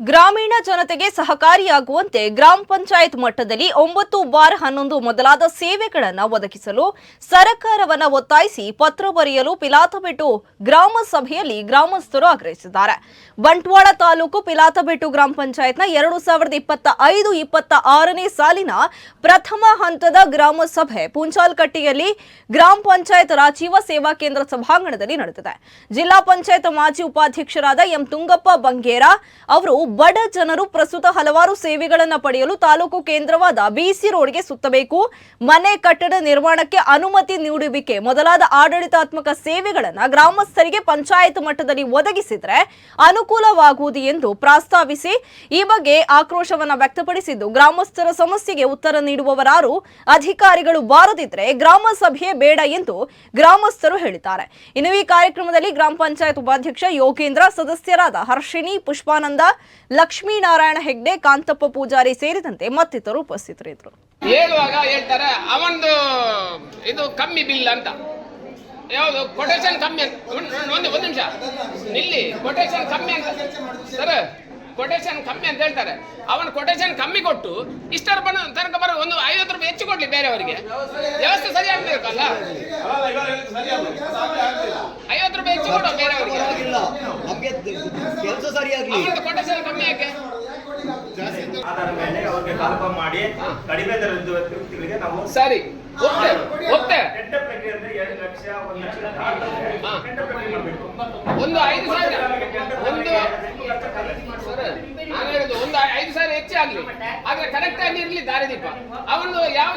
ಗ್ರಾಮೀಣ ಜನತೆಗೆ ಸಹಕಾರಿಯಾಗುವಂತೆ ಗ್ರಾಮ ಪಂಚಾಯತ್ ಮಟ್ಟದಲ್ಲಿ ಒಂಬತ್ತು ಬಾರ್ ಹನ್ನೊಂದು ಮೊದಲಾದ ಸೇವೆಗಳನ್ನು ಒದಗಿಸಲು ಸರ್ಕಾರವನ್ನು ಒತ್ತಾಯಿಸಿ ಪತ್ರ ಬರೆಯಲು ಪಿಲಾತಬೆಟ್ಟು ಗ್ರಾಮ ಸಭೆಯಲ್ಲಿ ಗ್ರಾಮಸ್ಥರು ಆಗ್ರಹಿಸಿದ್ದಾರೆ. ಬಂಟ್ವಾಳ ತಾಲೂಕು ಪಿಲಾತಬೆಟ್ಟು ಗ್ರಾಮ ಪಂಚಾಯತ್ನ ಎರಡು ಸಾವಿರದ ಇಪ್ಪತ್ತ ಐದು ಇಪ್ಪತ್ತ ಆರನೇ ಸಾಲಿನ ಪ್ರಥಮ ಹಂತದ ಗ್ರಾಮ ಸಭೆ ಪುಂಚಾಲ್ಕಟ್ಟಿಯಲ್ಲಿ ಗ್ರಾಮ ಪಂಚಾಯತ್ ರಾಜೀವ ಸೇವಾ ಕೇಂದ್ರ ಸಭಾಂಗಣದಲ್ಲಿ ನಡೆದಿದೆ. ಜಿಲ್ಲಾ ಪಂಚಾಯತ್ ಮಾಜಿ ಉಪಾಧ್ಯಕ್ಷರಾದ ಎಂ ತುಂಗಪ್ಪ ಬಂಗೇರ ಅವರು ಬಡ ಜನರು ಪ್ರಸ್ತುತ ಹಲವಾರು ಸೇವೆಗಳನ್ನು ಪಡೆಯಲು ತಾಲೂಕು ಕೇಂದ್ರವಾದ ಬಿಸಿ ರೋಡ್ಗೆ ಸುತ್ತಬೇಕು. ಮನೆ ಕಟ್ಟಡ ನಿರ್ಮಾಣಕ್ಕೆ ಅನುಮತಿ ನೀಡುವಿಕೆ ಮೊದಲಾದ ಆಡಳಿತಾತ್ಮಕ ಸೇವೆಗಳನ್ನು ಗ್ರಾಮಸ್ಥರಿಗೆ ಪಂಚಾಯತ್ ಮಟ್ಟದಲ್ಲಿ ಒದಗಿಸಿದರೆ ಅನುಕೂಲವಾಗುವುದು ಎಂದು ಪ್ರಸ್ತಾವಿಸಿ ಈ ಬಗ್ಗೆ ಆಕ್ರೋಶವನ್ನು ವ್ಯಕ್ತಪಡಿಸಿದ್ದು, ಗ್ರಾಮಸ್ಥರ ಸಮಸ್ಯೆಗೆ ಉತ್ತರ ನೀಡುವವರಾರು ಅಧಿಕಾರಿಗಳು ಬಾರದಿದ್ರೆ ಗ್ರಾಮ ಸಭೆಯೇ ಬೇಡ ಎಂದು ಗ್ರಾಮಸ್ಥರು ಹೇಳಿದ್ದಾರೆ. ಇನ್ನು ಈ ಕಾರ್ಯಕ್ರಮದಲ್ಲಿ ಗ್ರಾಮ ಪಂಚಾಯತ್ ಉಪಾಧ್ಯಕ್ಷ ಯೋಗೇಂದ್ರ, ಸದಸ್ಯರಾದ ಹರ್ಷಿಣಿ, ಪುಷ್ಪಾನಂದ ಲಕ್ಷ್ಮೀನಾರಾಯಣ ಹೆಗ್ಡೆ ಕಾಂತಪ್ಪ ಪೂಜಾರಿ ಸೇರಿದಂತೆ ಮತ್ತಿತರರು ಉಪಸ್ಥಿತರಿದ್ದರು. ಹೇಳುವಾಗ ಹೇಳ್ತಾರೆ ಅವನದು ಇದು ಕಮ್ಮಿ ಬಿಲ್ ಅಂತ. ಯಾವುದು? ಕೊಟೇಶನ್ ಕಮ್ಮಿ ಅಂತ. ಒಂದು ಒಂದು ನಿಮಿಷ. ಇಲ್ಲಿ ಕೊಟೇಶನ್ ಕಮ್ಮಿ ಅಂತ. ಸರ್ ಕೊಟೇಶನ್ ಕಮ್ಮಿ ಅಂತ ಹೇಳ್ತಾರೆ. ಅವನ ಕೊಟೇಶನ್ ಕಮ್ಮಿ ಕೊಟ್ಟು ಇಷ್ಟರ ಬಂದು ತನಕ ಬರೋ ಒಂದು ಐವತ್ತು ರೂಪಾಯಿ ಹೆಚ್ಚು ಕೊಡ್ಲಿ ಬೇರೆಯವರಿಗೆ. ವ್ಯವಸ್ಥೆ ಸರಿ ಆಗ್ಬೇಕಲ್ಲ? ಐವತ್ತು ರೂಪಾಯಿ ಹೆಚ್ಚು ಕೊಡು ಬೇರೆಯವರಿಗೆ. ಕೊಟೇಶನ್ ಕಮ್ಮಿ ಯಾಕೆ? ಆಧಾರ ಮೇಲೆ ಅವ್ರಿಗೆ ಮಾಡಿ ಕಡಿಮೆ ದರದ ವ್ಯಕ್ತಿಗಳಿಗೆ ನಾವು ಸರಿ ಒಪ್ತೆ ಒಪ್ತೆ ಟೆಂಡರ್ ಪ್ರಕ್ರಿಯೆ ಅಂದ್ರೆ ಎರಡು ಲಕ್ಷ ಒಂದು ಲಕ್ಷ ದಾಟಿದ್ರೆ ಹಾ. ಟೆಂಡರ್ ಪ್ರಕ್ರಿಯೆ ಮಾಡಬೇಕು. ಒಂದು ಐದು ಸಾವಿರ. ಒಂದು ನಾನು ಒಂದು ಐದು ಸಾವಿರ ಹೆಚ್ಚಾಗ್ಲಿ ಆದ್ರೆ ಕರೆಕ್ಟ್ ಆಗಿ ಇರ್ಲಿ ದಾರಿದೀಪ. ಅವನು ಯಾವ